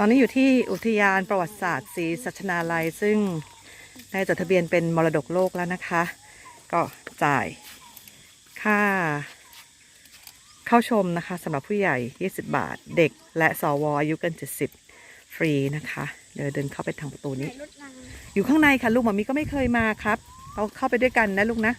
ตอนนี้อยู่ที่อุทยานประวัติศาสตร์ศรีสัชนาลัย ซึ่งได้จดทะเบียนเป็นมรดกโลกแล้วนะคะ ก็จ่ายค่าเข้าชมนะคะสำหรับผู้ใหญ่ 20 บาท เด็กและสวอายุเกิน 70 ฟรีนะคะ เดี๋ยวเดินเข้าไปทางประตูนี้ อยู่ข้างในค่ะ ลูกหมามีก็ไม่เคยมาครับ เราเข้าไปด้วยกันนะลูกนะ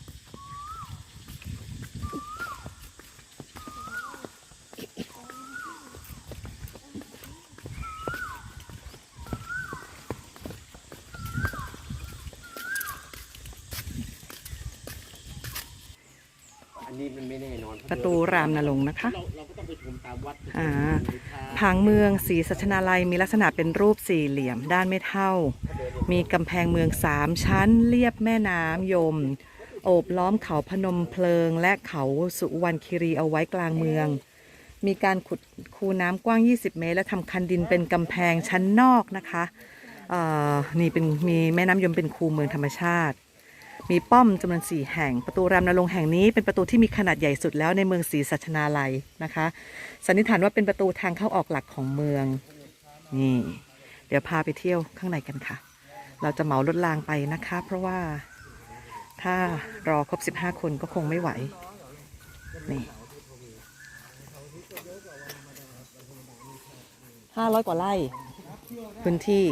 นนี้มันไม่แน่นอนประตูรามนรงค์นะคะเราเราก็ต้องไปชมตามวัดอ่าหรือทางผางเมืองศรีสัชนาลัยมีลักษณะเป็นรูปสี่เหลี่ยมด้านไม่เท่า มีกำแพงเมืองสามชั้นเรียบแม่น้ำยม โอบล้อมเขาพนมเพลิง และเขาสุวรรณคีรีเอาไว้กลางเมือง มีการขุดคูน้ำกว้าง 20 เมตร และทำคันดินเป็นกำแพงชั้นนอกนะคะเอ่อนี่เป็นมีแม่น้ำยมเป็นคูเมืองธรรมชาติ มีป้อมจำนวนสี่แห่ง ประตูรามนรงแห่งนี้เป็นประตูที่มีขนาดใหญ่สุดแล้วในเมืองศรีสัชนาลัยนะคะ สันนิษฐานว่าเป็นประตูทางเข้าออกหลักของเมือง นี่ เดี๋ยวพาไปเที่ยวข้างในกันค่ะ เราจะเหมารถรางไปนะคะ เพราะว่าถ้ารอครบ 15 คนก็คงไม่ไหว นี่ห้าร้อยกว่าไร่พื้นที่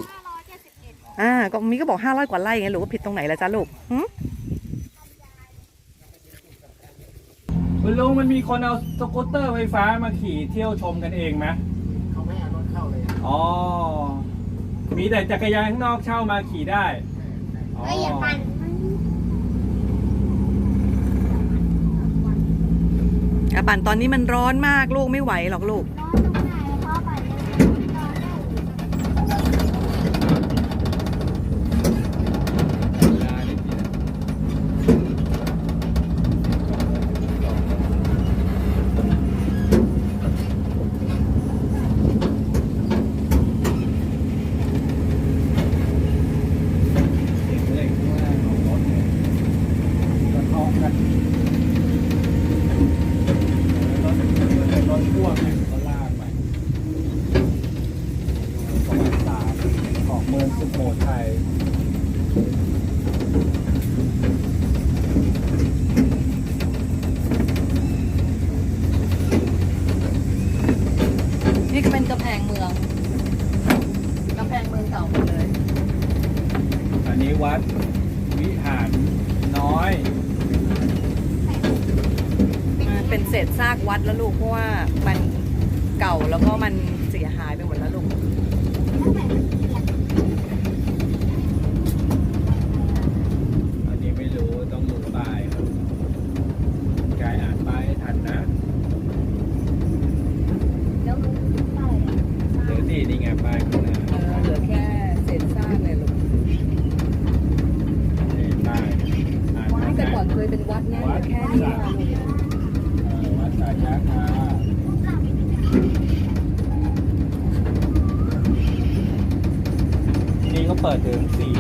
อ่าก็มีก็บอกห้าร้อยกว่าไร่ไงลูกว่าผิดตรงไหนแล้วจ้าลูก มันมีคนเอาสกูตเตอร์ไฟฟ้ามาขี่เที่ยวชมกันเองไหมเขาไม่ให้เอารถเข้าเลยอ๋อ มีแต่จักรยานข้างนอกเช่ามาขี่ได้อ๋อ เอ้ยอย่าปั่นอะปั่นตอนนี้มันร้อนมากลูกไม่ไหวหรอกลูกน้องตรงไหนพ่อปั่นเลยนอนได้ เสียงเหล็กข้างล่างของรถเนี่ยกระเทาะกันรถรถพ่วงเนี่ยก็ลากไปประวัติศาสตร์ของเมืองสุโขทัย นี่ก็เป็นกำแพงเมืองกำแพงเมืองเก่าหมดเลย อันนี้วัดวิหารน้อย มันเป็นเศ ษซากวัดแล้วลูกเพราะว่ามันเก่าแล้วก็มันเสียหายไปหมดแล้วลูกอันนี้ไม่รู้ต้องดูป้ายครับกายอ่านป้ายให้ทันนะแล้วมันไปเดี๋ยวนี่นี่ไงป้ายข้างหน้าเออเหลือแค่เศษซากเลยลูกนี่ป้ายอ่านทันแต่นะก่อนเคยเป็นวัดนะเหลือแค่นี้ค่ะลูก เออวัดสายาคา ที่นี่ก็เปิดถึงสี่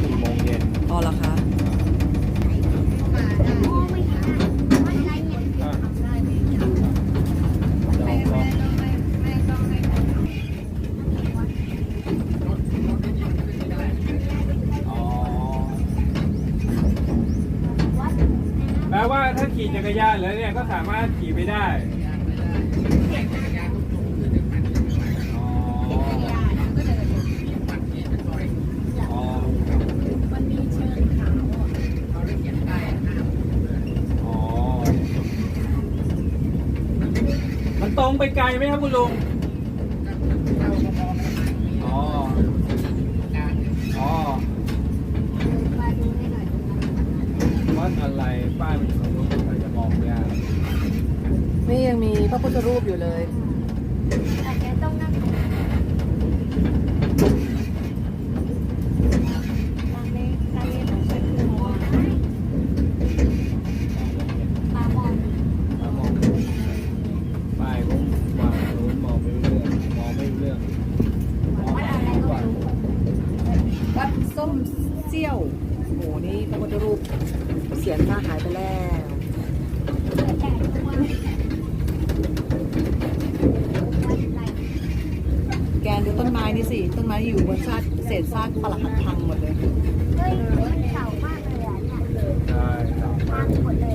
สี่โมงเย็นอ๋อเหรอคะพ่อไม่หาว่า ขี่จักรยานแล้วเนี่ยก็สามารถขี่ไปได้อ๋ออ๋ออ๋อมันตรงไปไกลไหมครับคุณลุงอ๋อ อ๋อมาดูให้หน่อยวัดอะไรป้ายมันอยู่ตรงนู้น อาจจะมองยากนี่ยังมีพระพุทธรูปอยู่เลยอาจจะต้องนั่งตรงนี้ตอนนี้ตอนนี้ต้องใช้เครื่องมองตามองมามองป้ายผมวางนู้นมองไม่รู้เรื่องมองไม่รู้เรื่องมองวัดอะไรก็ไม่รู้วัดส้มเซี่ยวโอ้โหนี่พระพุทธรูปเสียนผ้าหายไปแล้ ดูต้นไม้นี่สิ ต้นไม้อยู่บนซากเศษซากปรักหักพังหมดเลย เฮ้ยมันเก่ามากเลยอะเนี่ยใช่ครับพังหมดเลย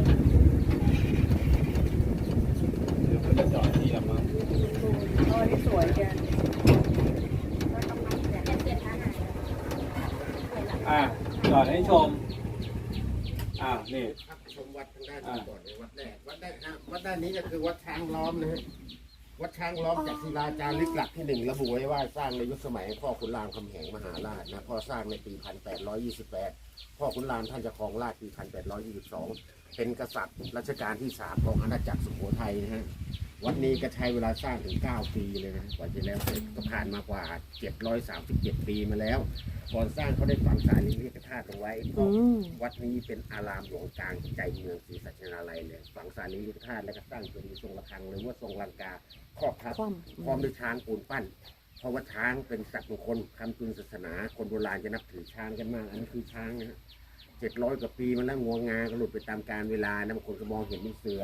เดี๋ยวเขาจะจอดที่ละมั้งโอ้นี่สวยแกนก็ต้องมาเปลี่ยนเปลี่ยนท่าไหนอะจอดให้ชม อะนี่ครับชมวัดทางด้านนี้ก่อนเลยวัดแรกวัดแรกฮะวัดด้านนี้ก็คือวัดช้างล้อมนะฮะ วัดช้างล้อมจากศิลาจารึกหลักที่หนึ่งระบุไว้ว่าสร้างในยุคสมัยพ่อขุนรามคำแหงมหาราชนะพ่อสร้างในปี 1828 พ่อขุนรามท่านจะครองราชย์ปี 1822 เป็นกษัตริย์รัชกาลที่สามของอาณาจักรสุโขทัยนะฮะ วัดนี้ก็ใช้เวลาสร้างถึง 9 ปีเลยนะกว่าจะแล้วเสร็จก็ผ่านมากว่า 737 ปีมาแล้วก่อนสร้างเขาได้ฝังสายลิงเรียกธาตุเอาไว้เพอืราะมวัดนี้เป็นอารามหลวงกลางใจเมืองศรีสัชนาลัยเลยฝังสายลิงเรียกธาตุแล้วก็ตั้งเป็นทรงระฆังหรือว่าทรงลังกาครอบทับคว่พร้อมด้วยช้างปูนปั้นเพราะว่าช้างเป็นสัตว์มงคลคำจุนศาสนา คนโบราณจะนับถือช้างกันมากอันนี้คือช้างนะฮะเจ็ดร้อยกว่าปีมันแล้วงวงงาก็หลุดไปตามกาลเวลานะบางคนก็มองเห็นเป็นเสือ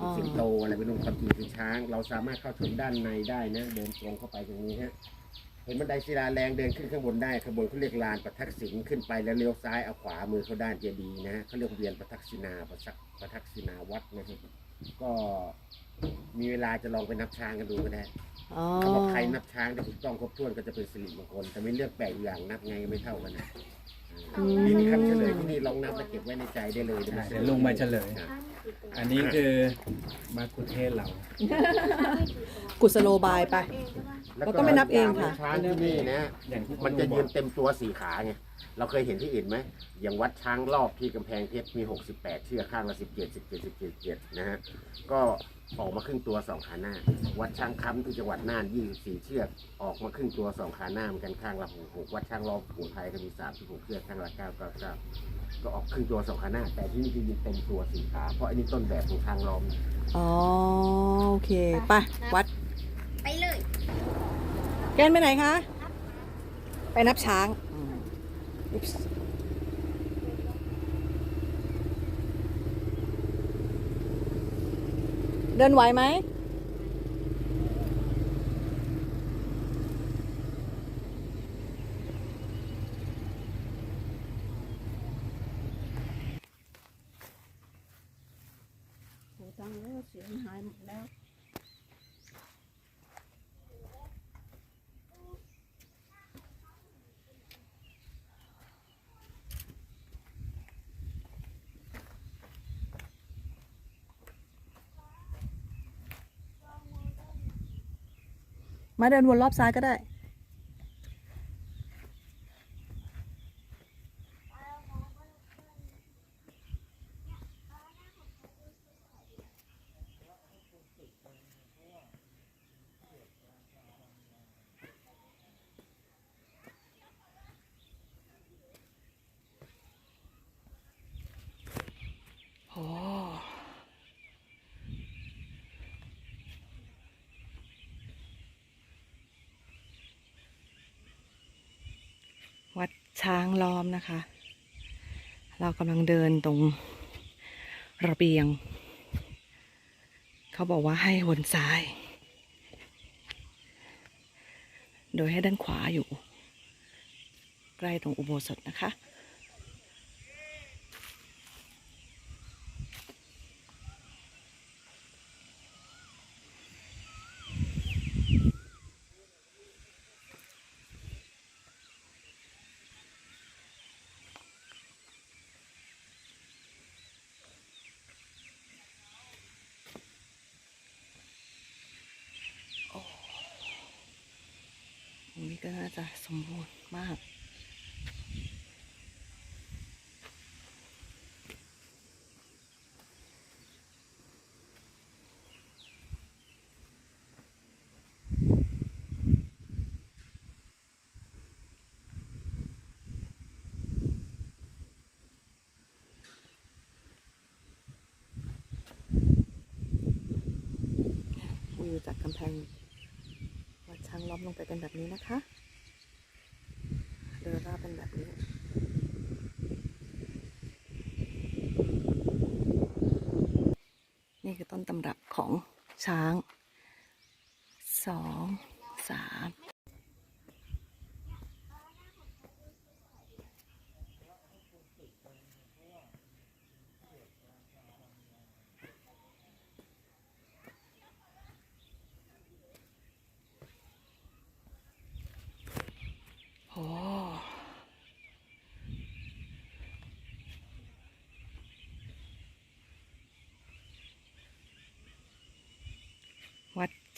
เป็นสิงโตอะไรเป็นนุ่มความจริงคือช้าง เราสามารถเข้าชมด้านในได้นะ เดินตรงเข้าไปตรงนี้ฮะเห็นบันไดศิลาแรงเดินขึ้นข้างบนได้ข้างบนเขาเรียกลานประทักษิณขึ้นไปแล้วเลี้ยวซ้ายเอาขวามือเข้าด้านเจดีย์นะฮะเขาเรียกเวียนประทักษินาประทักประทักษินาวัดนะครับก็มีเวลาจะลองไปนับช้างกันดูก็ได้ำอ๋อเขาบอกใครนับช้างได้ถูกต้องครบถ้วนก็จะเป็นสิริมงคลแต่ไม่เลือกแปลกอยู่อย่างนับไงไม่เท่ากันนะ อืมนี่มีคำเฉลยที่นี่ลองนับแล้วเก็บไว้ในใจได้เลยเดี๋ยวลุงมาเฉลย อันนี้คือมาคุเทศเรา กุศโลบายไป แล้วเราต้องไม่นับเองค่ะ ช้างที่นี่นะอย่างที่มันจะยืนเต็มตัวสี่ขาไงเราเคยเห็นที่อื่นไหมอย่างวัดช้างรอบที่กำแพงเพชรมี 68 เชือกข้างละ17 17 17 17นะฮะก็ ออกมาครึ่งตัวสองขาหน้า วัดช้างค้ำที่จังหวัดน่าน24 เชือก ออกมาครึ่งตัวสองขาหน้าเหมือนกันข้างละ6 6วัดช้างรอบหัวไทยก็มี36เชือกข้างละ9 9 9ก็ออกครึ่งตัวสองขาหน้า แต่ที่นี่จะยืนเต็มตัวสี่ขาเพราะอันนี้ต้นแบบของช้างล้อมอ๋อโอเคไปวัดไปเลยแกนไปไหนคะ ไปนับช้างอืมอุ๊ปส์ เดินไหวไหมตังแล้วเสียงหายหมดแล้ว มาเดินวนรอบซ้ายก็ได้ โอ้วัด ช้างล้อมนะคะ เรากำลังเดินตรงระเบียง เขาบอกว่าให้วนซ้าย โดยให้ด้านขวาอยู่ ใกล้ตรงอุโบสถนะคะ ตรงนี้ ก็น่าจะสมบูรณ์มากวิวจากกำแพงวัดช้าง ล้อมลงไปเป็นแบบนี้นะคะเดินราบเป็นแบบนี้นี่คือต้นตำรับของช้างสอง สาม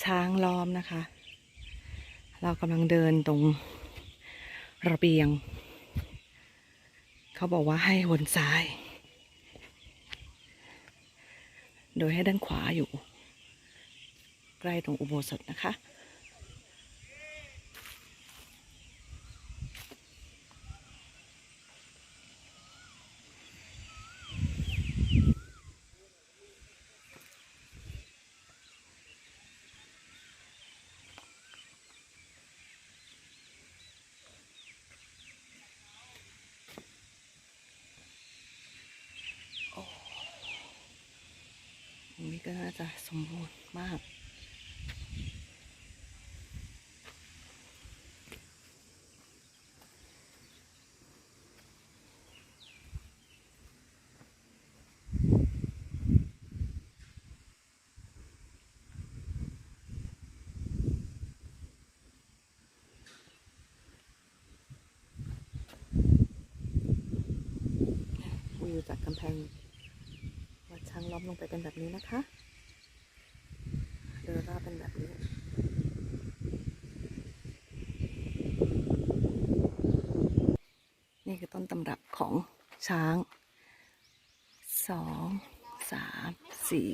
ช้างล้อมนะคะ เรากำลังเดินตรงระเบียง เขาบอกว่าให้วนซ้าย โดยให้ด้านขวาอยู่ ใกล้ตรงอุโบสถนะคะ ก็น่าจะสมบูรณ์มากวิวจากกำแพงางล้อมลงไปเป็นแบบนี้นะคะเดินรอบเป็นแบบนี้นี่คือต้นตำรับของช้างสองสามสี่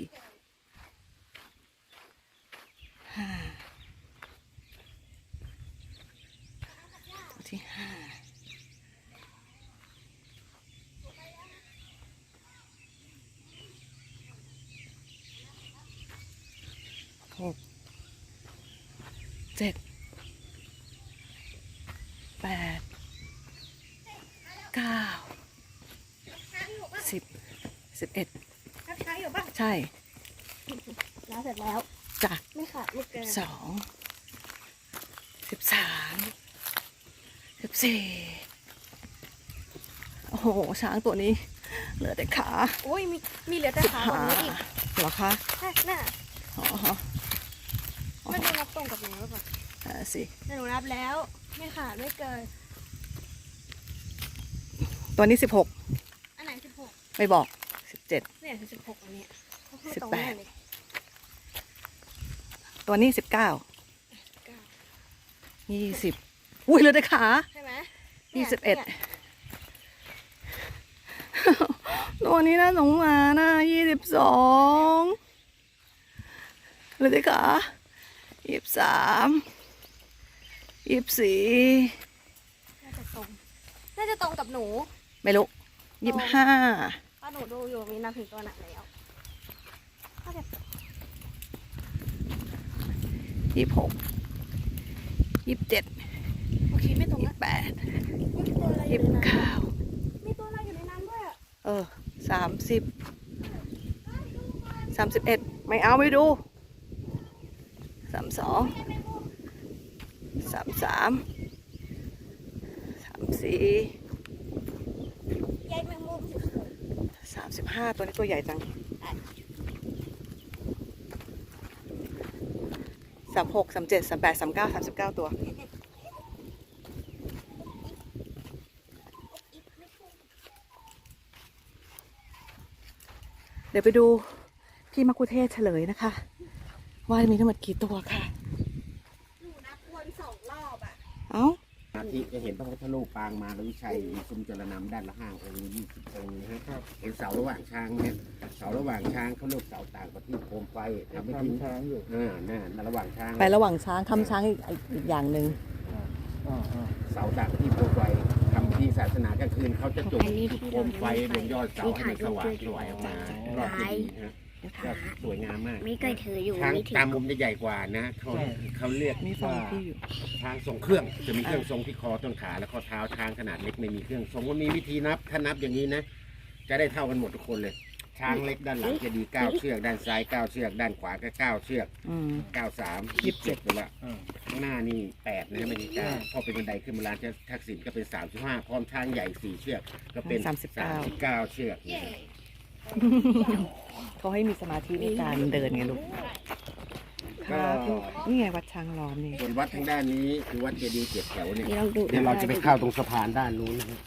ห้า ตัวที่ห้า หก เจ็ดแปดเก้าสิบสิบเอ็ดทักทายอยู่ป่ะใช่แล้วเสร็จแล้วจ้ะไม่ขาดไม่เกินสองสิบสามสิบสี่โอ้โห ช้างตัวนี้ เหลือแต่ขา โอ้ยมีมีเหลือแต่สิบขาบห้านนี้อีกเหรอคะ ใช่น่ะอ๋อ ไม่ได้นับตรงกับหนูหรือเปล่าอ่าสิแต่หนูนับแล้ว ไม่ขาดไม่เกิน ตัวนี้สิบหกอันไหนสิบหกไม่บอกสิบเจ็ดเนี่ยคือสิบหกอันเนี้ยเขาพูดสิบตรงแปดแน่เลยตัวนี้สิบเก้าเก้ายี่สิบอุ้ยเหลือแต่ขาใช่ไหมยี่นี่สิบเอ็ดนี่ยตัวนี้น่าสงสารนะยี่สิบสองเหลือแต่ขา ยี่สิบสามยี่สิบสี่น่าจะตรง น่าจะตรงกับหนู ไม่รู้ยี่สิบห้าเพราะหนูดูอยู่มีนับถึงตัวหนักแล้วน่าจะยี่สิบหกยี่สิบเจ็ดโอเคไม่ตรงยี่ละสิบแปดมีตัวอะไรอยี่ยู่สิในบนั้นเก้ามีตัวอะไรอยู่ในนั้นด้วยอะเออสามสิบสามสิบเอ็ดไม่เอาไม่ดู สามสองสามสามสามสี่ใยแมงมุมสามสิบห้าตัวนี้ตัวใหญ่จังสามหกสามเจ็ดสามแปดสามเก้าสามสิบเก้าตัวเดี๋ยวไปดูพี่มักคุเทศเฉลยนะคะ ว่ามีทั้งหมดกี่ตัวค่ะหนูนับวนสองรอบอะ เอ้าอาทิจะเห็นพระพุทธรูปปางมาลวิชัยมีซุ้มจรนำด้านละห้าองค์ยี่สิบองค์นะฮะเห็นเสาระหว่างช้างเนี่ยเสาระหว่างช้างเขาเรียกเสาต่างประทีปโคมไฟทำให้ทิ้งทำช้างอยู่อ่าน่าระหว่างช้างไประหว่างช้างคำช้างอีกอีกอย่างหนึ่งอ่าอ่าเสาต่างประทีปโคมไฟทำที่ศาสนากลางคืนเขาจะจุดโคมไฟบนยอดเสาให้มันสว่างสวยออกมารอบเจดีย์นะฮะ ก็สวยงามมากไม่เคยถืออยู่ช้างไม่ถือตามมุมจะใหญ่กว่านะเขาเขาเรียกมีฟังว่าพี่อยู่ ช้างทรงเครื่องจะมีเครื่องทรงที่คอต้นขาและข้อเท้าช้างขนาดเล็กไม่มีเครื่องทรงมันมีวิธีนับถ้านับอย่างนี้นะ จะได้เท่ากันหมดทุกคนเลย ช้างเล็กด้านหลังจะดีเก้าเชือกด้านซ้ายเก้าเชือกด้านขวาก็เก้าเชือกอืม เก้าสามยี่สิบเจ็ดไปละ อ่า ข้างหน้านี่แปดนะไม่ใช่เก้าพอเป็นบันไดขึ้นมาลานทักษิณก็เป็นสามสิบห้าพร้อมช้างใหญ่สี่เชือก ก็เป็นสามสิบเก้าสิบเก้าเชือกนะฮะ เขาให้มีสมาธิในการเดินไงลูกครับนี่ไงวัดช้างล้อมนี่ส่วนวัดทางด้านนี้คือวัดเจดีย์เจ็ดแถวเนี่ยนี่ลองดูเดี๋ยวเราจะไปเข้าตรงสะพานด้านนู้นนะครับ